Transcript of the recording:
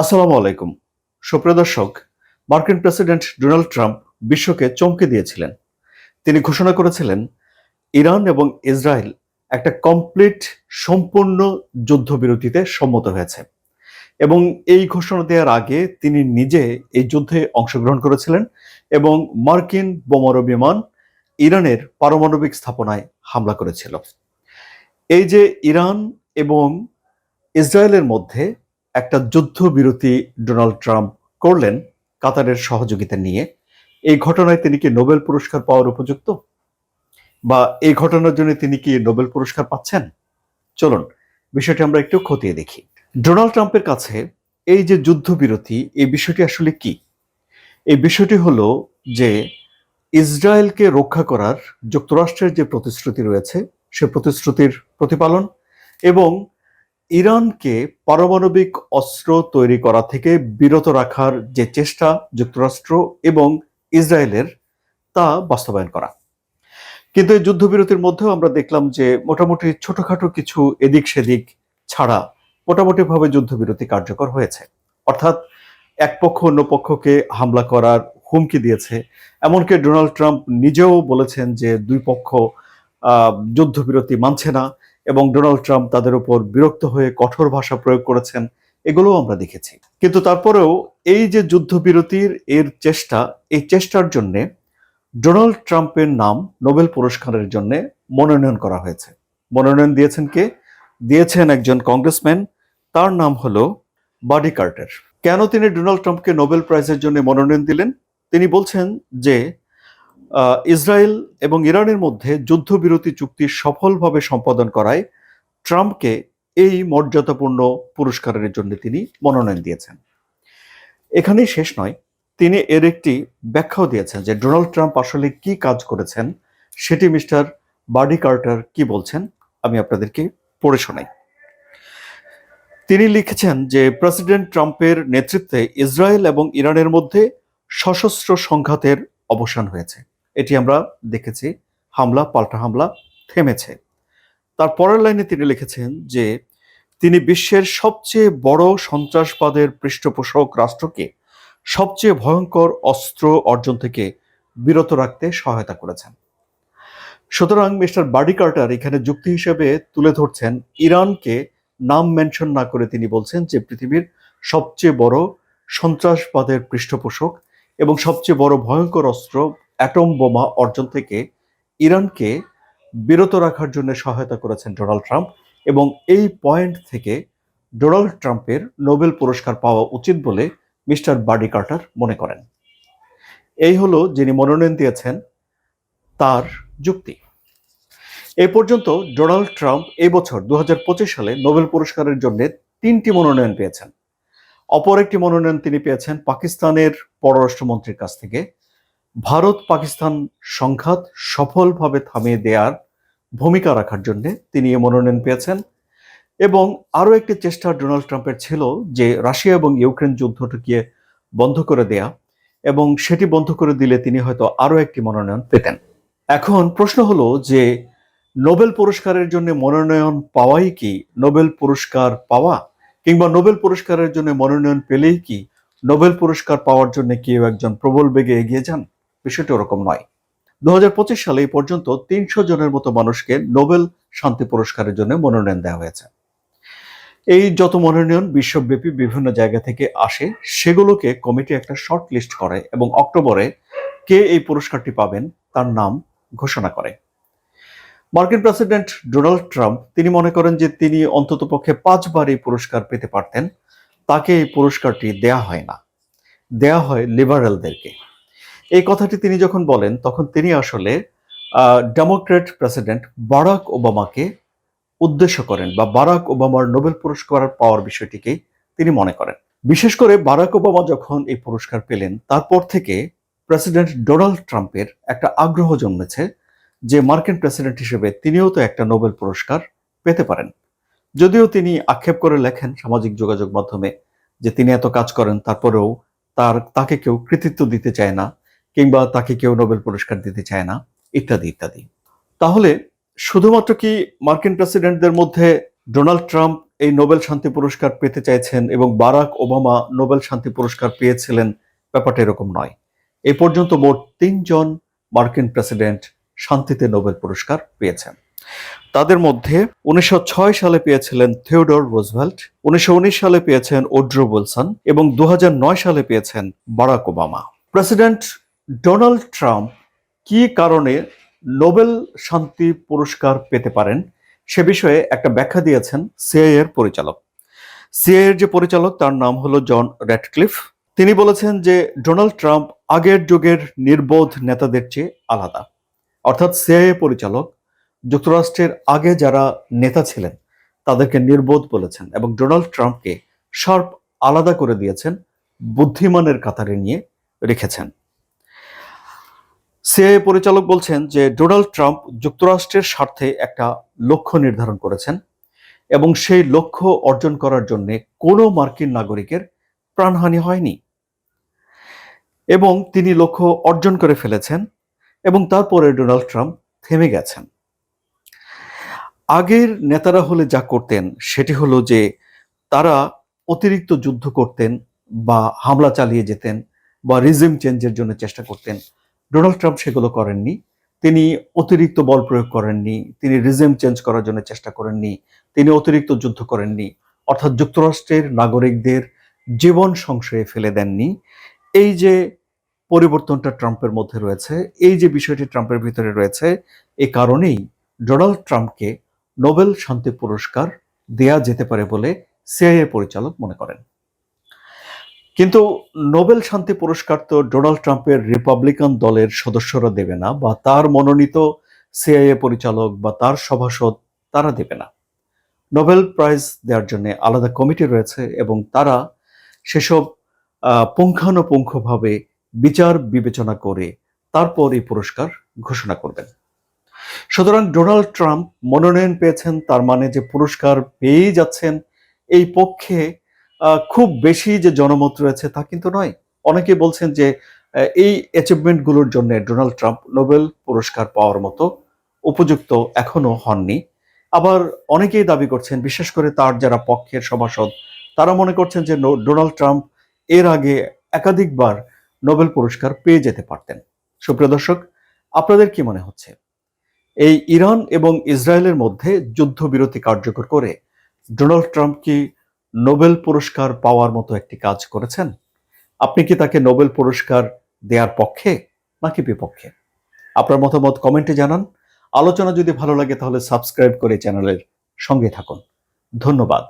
আসসালামু আলাইকুম। সুপ্রিয় দর্শক, মার্কিন প্রেসিডেন্ট ডোনাল্ড ট্রাম্প বিশ্বকে চমকে দিয়েছিলেন। তিনি ঘোষণা করেছিলেন, ইরান এবং ইসরায়েল একটা কমপ্লিট সম্পূর্ণ যুদ্ধবিরতিতে সম্মত হয়েছে। এবং এই ঘোষণা দেওয়ার আগে তিনি নিজে এই যুদ্ধে অংশগ্রহণ করেছিলেন এবং মার্কিন বোমারু বিমান ইরানের পারমাণবিক স্থাপনায় হামলা করেছিল। এই যে ইরান এবং ইসরায়েলের মধ্যে একটা যুদ্ধবিরতি ডোনাল্ড ট্রাম্প করলেন কাতারের সহযোগিতা নিয়ে। এই ঘটনায় তিনি কি নোবেল পুরস্কার পাওয়ার উপযুক্ত? বা এই ঘটনার জন্য তিনি কি নোবেল পুরস্কার পাচ্ছেন? চলুন, বিষয়টি আমরা একটু খতিয়ে দেখি। ডোনাল্ড ট্রাম্পের কাছে এই যে যুদ্ধবিরতি, এই বিষয়টি আসলে কি? এই বিষয়টি হলো যে ইসরায়েলকে রক্ষা করার যুক্তরাষ্ট্রের যে প্রতিশ্রুতি রয়েছে, সে প্রতিশ্রুতির প্রতিপালন এবং ইরানকে পারমাণবিক অস্ত্র তৈরি করা থেকে বিরত রাখার যে চেষ্টা যুক্তরাষ্ট্র এবং ইসরায়েলের, তা বাস্তবায়ন করা। কিন্তু এই যুদ্ধবিরতির মধ্যেও আমরা দেখলাম যে মোটামুটি ছোটখাটো কিছু এদিক সেদিক ছাড়া মোটামুটিভাবে যুদ্ধবিরতি কার্যকর হয়েছে। অর্থাৎ এক পক্ষ অন্য পক্ষকে হামলা করার হুমকি দিয়েছে। এমনকি ডোনাল্ড ট্রাম্প নিজেও বলেছেন যে দুই পক্ষ যুদ্ধবিরতি মানছে না। এবং ডোনাল্ড ট্রাম্প তাদের উপর বিরক্ত হয়ে কঠোর ভাষা প্রয়োগ করেছেন, এগুলোও আমরা দেখেছি। কিন্তু তারপরেও এই যে যুদ্ধবিরতির এর চেষ্টা, এই চেষ্টার জন্যে ডোনাল্ড ট্রাম্পের নাম নোবেল পুরস্কারের জন্য মনোনয়ন করা হয়েছে। মনোনয়ন দিয়েছেন কে? দিয়েছেন একজন কংগ্রেসম্যান, তার নাম হলো বাডি কার্টার। কেন তিনি ডোনাল্ড ট্রাম্পকে নোবেল প্রাইজের জন্য মনোনয়ন দিলেন? তিনি বলছেন যে ইসরায়েল এবং ইরানের মধ্যে যুদ্ধবিরতি চুক্তি সফলভাবে সম্পাদন করায় ট্রাম্পকে এই মর্যাদাপূর্ণ পুরস্কারের জন্য তিনি মনোনয়ন দিয়েছেন। এখানেই শেষ নয়, তিনি এর একটি ব্যাখ্যাও দিয়েছেন যে ডোনাল্ড ট্রাম্প আসলে কি কাজ করেছেন, সেটি মিস্টার বাডি কার্টার কি বলছেন, আমি আপনাদেরকে পড়ে শোনাই। তিনি লিখেছেন যে প্রেসিডেন্ট ট্রাম্পের নেতৃত্বে ইসরায়েল এবং ইরানের মধ্যে সশস্ত্র সংঘাতের অবসান হয়েছে। এটি আমরা দেখেছি, হামলা, পাল্টা হামলা থেমেছে। তার পরের লাইনে তিনি লিখেছেন যে, তিনি বিশ্বের সবচেয়ে বড় সন্ত্রাসবাদের পৃষ্ঠপোষক রাষ্ট্রকে সবচেয়ে ভয়ঙ্কর অস্ত্র অর্জন থেকে বিরত রাখতে সহায়তা করেছেন। সুতরাং মিস্টার বাডি কার্টার এখানে যুক্তি হিসেবে তুলে ধরছেন, ইরানকে নাম মেনশন না করে তিনি বলছেন যে, পৃথিবীর সবচেয়ে বড় সন্ত্রাসবাদের পৃষ্ঠপোষক এবং সবচেয়ে বড় ভয়ঙ্কর অস্ত্র অ্যাটম বোমা অর্জন থেকে ইরানকে বিরত রাখার জন্য সহায়তা করেছেন ডোনাল্ড ট্রাম্প এবং এই পয়েন্ট থেকে ডোনাল্ড ট্রাম্পের নোবেল পুরস্কার পাওয়া উচিত বলে মিস্টার বাডি কার্টার মনে করেন। এই হলো যিনি মনোনয়ন দিয়েছেন তার যুক্তি। এ পর্যন্ত ডোনাল্ড ট্রাম্প এই বছর দু সালে নোবেল পুরস্কারের জন্য তিনটি মনোনয়ন পেয়েছেন। অপর একটি মনোনয়ন তিনি পেয়েছেন পাকিস্তানের পররাষ্ট্রমন্ত্রীর কাছ থেকে ভারত পাকিস্তান সংঘাত সফলভাবে থামিয়ে দেওয়ার ভূমিকা রাখার জন্য তিনি এই মনোনয়ন পেয়েছেন। এবং আরও একটি চেষ্টা ডোনাল্ড ট্রাম্পের ছিল যে রাশিয়া এবং ইউক্রেন যুদ্ধটিকে বন্ধ করে দেয়া এবং সেটি বন্ধ করে দিলে তিনি হয়তো আরও একটি মনোনয়ন পেতেন। এখন প্রশ্ন হলো যে নোবেল পুরস্কারের জন্য মনোনয়ন পাওয়াই কি? নোবেল পুরস্কার পাওয়া কিংবা নোবেল পুরস্কারের জন্য মনোনয়ন পেলেই কি? নোবেল পুরস্কার পাওয়ার জন্য কেউ একজন প্রবল বেগে এগিয়ে যান? বিষয়টি ওরকম নয়। দু সালে এই পর্যন্ত তিনশো জনের মতো মানুষকে নোবেল শান্তি পুরস্কারের জন্য মনোনয়ন দেওয়া হয়েছে। এই যত মনোনয়ন বিশ্বব্যাপী বিভিন্ন জায়গা থেকে আসে, সেগুলোকে কমিটি একটা শর্ট লিস্ট করে এবং অক্টোবরে কে এই পুরস্কারটি পাবেন তার নাম ঘোষণা করে। মার্কিন প্রেসিডেন্ট ডোনাল্ড ট্রাম্প তিনি মনে করেন যে তিনি অন্ততপক্ষে পাঁচবার এই পুরস্কার পেতে পারতেন, তাকে এই পুরস্কারটি দেয়া হয় না। দেয়া হয় লিবারেলদেরকে। এই কথাটি তিনি যখন বলেন, তখন তিনি আসলে ডেমোক্রেট প্রেসিডেন্ট বারাক ওবামাকে উদ্দেশ্য করেন বা বারাক ওবামার নোবেল পুরস্কার পাওয়ার বিষয়টিকে তিনি মনে করেন। বিশেষ করে বারাক ওবামা যখন এই পুরস্কার পেলেন, তারপর থেকে প্রেসিডেন্ট ডোনাল্ড ট্রাম্পের একটা আগ্রহ জন্মেছে যে মার্কিন প্রেসিডেন্ট হিসেবে তিনিও তো একটা নোবেল পুরস্কার পেতে পারেন। যদিও তিনি আক্ষেপ করে লেখেন সামাজিক যোগাযোগ মাধ্যমে যে তিনি এত কাজ করেন, তারপরেও তার, তাকে কেউ কৃতিত্ব দিতে চায় না। কিংবা তাকে কেউ নোবেল পুরস্কার দিতে চায় না, ইত্যাদি ইত্যাদি। তাহলে শুধুমাত্র কি মার্কিন প্রেসিডেন্টদের মধ্যে ডোনাল্ড ট্রাম্প এই নোবেল শান্তি পুরস্কার পেতে চাইছেন এবং বারাক ওবামা নোবেল শান্তি পুরস্কার পেয়েছিলেন ব্যাপারটা এরকম নয়। এ পর্যন্ত মোট তিনজন মার্কিন প্রেসিডেন্ট শান্তিতে নোবেল পুরস্কার পেয়েছেন। তাদের মধ্যে উনিশশো ছয় সালে পেয়েছিলেন থিওডর রোজভেল্ট, উনিশশো উনিশ সালে পেয়েছেন ওড্রো উইলসন এবং দু হাজার নয় সালে পেয়েছেন Barack Obama. President Donald Trump কি কারণে নোবেল শান্তি পুরস্কার পেতে পারেন সে বিষয়ে একটা ব্যাখ্যা দিয়েছেন সিআইএ এর পরিচালক। সিআইএ এর যে পরিচালক তার নাম হলো জন র্যাটক্লিফ তিনি বলেছেন যে ডোনাল্ড ট্রাম্প আগের যুগের নির্বোধ নেতাদের চেয়ে আলাদা। অর্থাৎ সিআইএ পরিচালক যুক্তরাষ্ট্রের আগে যারা নেতা ছিলেন তাদেরকে নির্বোধ বলেছেন এবং ডোনাল্ড ট্রাম্পকে শার্প আলাদা করে দিয়েছেন বুদ্ধিমানের কাতারে নিয়ে রেখেছেন। সিআইএ পরিচালক বলছেন যে ডোনাল্ড ট্রাম্প যুক্তরাষ্ট্রের স্বার্থে একটা লক্ষ্য নির্ধারণ করেছেন এবং সেই লক্ষ্য অর্জন করার জন্য কোনো মার্কিন নাগরিকের প্রাণহানি হয়নি। এবং তিনি লক্ষ্য অর্জন করে ফেলেছেন এবং তারপরে ডোনাল্ড ট্রাম্প থেমে গেছেন। আগের নেতারা হলে যা করতেন সেটি হলো যে তারা অতিরিক্ত যুদ্ধ করতেন বা হামলা চালিয়ে যেতেন বা রিজিম চেঞ্জের জন্য চেষ্টা করতেন। ডোনাল্ড ট্রাম্প সেগুলো করেননি। তিনি অতিরিক্ত বল প্রয়োগ করেননি, তিনি রিজিম চেঞ্জ করার জন্য চেষ্টা করেননি, তিনি অতিরিক্ত যুদ্ধ করেননি, অর্থাৎ যুক্তরাষ্ট্রের নাগরিকদের জীবন সংশয়ে ফেলে দেননি। এই যে পরিবর্তনটা ট্রাম্পের মধ্যে রয়েছে, এই যে বিষয়টি ট্রাম্পের ভিতরে রয়েছে, এ কারণেই ডোনাল্ড ট্রাম্পকে নোবেল শান্তি পুরস্কার দেয়া যেতে পারে বলে সিআইএ পরিচালক মনে করেন। কিন্তু নোবেল শান্তি পুরস্কার তো ডোনাল্ড ট্রাম্পের রিপাবলিকান দলের সদস্যরা দেবে না বা তার মনোনীত সিআইএ পরিচালক বা তার সভাসদ তারা দেবে না। নোবেল প্রাইজ দেওয়ার জন্য আলাদা কমিটি রয়েছে এবং তারা সেসব পুঙ্খানুপুঙ্খভাবে বিচার বিবেচনা করে তারপর এই পুরস্কার ঘোষণা করবেন। সুতরাং ডোনাল্ড ট্রাম্প মনোনয়ন পেয়েছেন, তার মানে যে পুরস্কার পেয়েই যাচ্ছেন, এই পক্ষে খুব বেশি যে জনমত রয়েছে তা কিন্তু নয়। অনেকে বলছেন যে এই অ্যাচিভমেন্টগুলোর জন্য ডোনাল্ড ট্রাম্প নোবেল পুরস্কার পাওয়ার মতো উপযুক্ত এখনও হননি। আবার অনেকেই দাবি করছেন, বিশেষ করে তার যারা পক্ষের সভাসদ তারা মনে করছেন যে ডোনাল্ড ট্রাম্প এর আগে একাধিকবার নোবেল পুরস্কার পেয়ে যেতে পারতেন। সুপ্রিয় দর্শক, আপনাদের কি মনে হচ্ছে? এই ইরান এবং ইসরায়েলের মধ্যে যুদ্ধবিরতি কার্যকর করে ডোনাল্ড ট্রাম্প কি নোবেল পুরস্কার পাওয়ার মতো একটি কাজ করেছেন। আপনি কি তাকে নোবেল পুরস্কার দেওয়ার পক্ষে নাকি বিপক্ষে? আপনার মতামত কমেন্টে জানান। আলোচনা যদি ভালো লাগে তাহলে সাবস্ক্রাইব করে চ্যানেলের সঙ্গে থাকুন। ধন্যবাদ।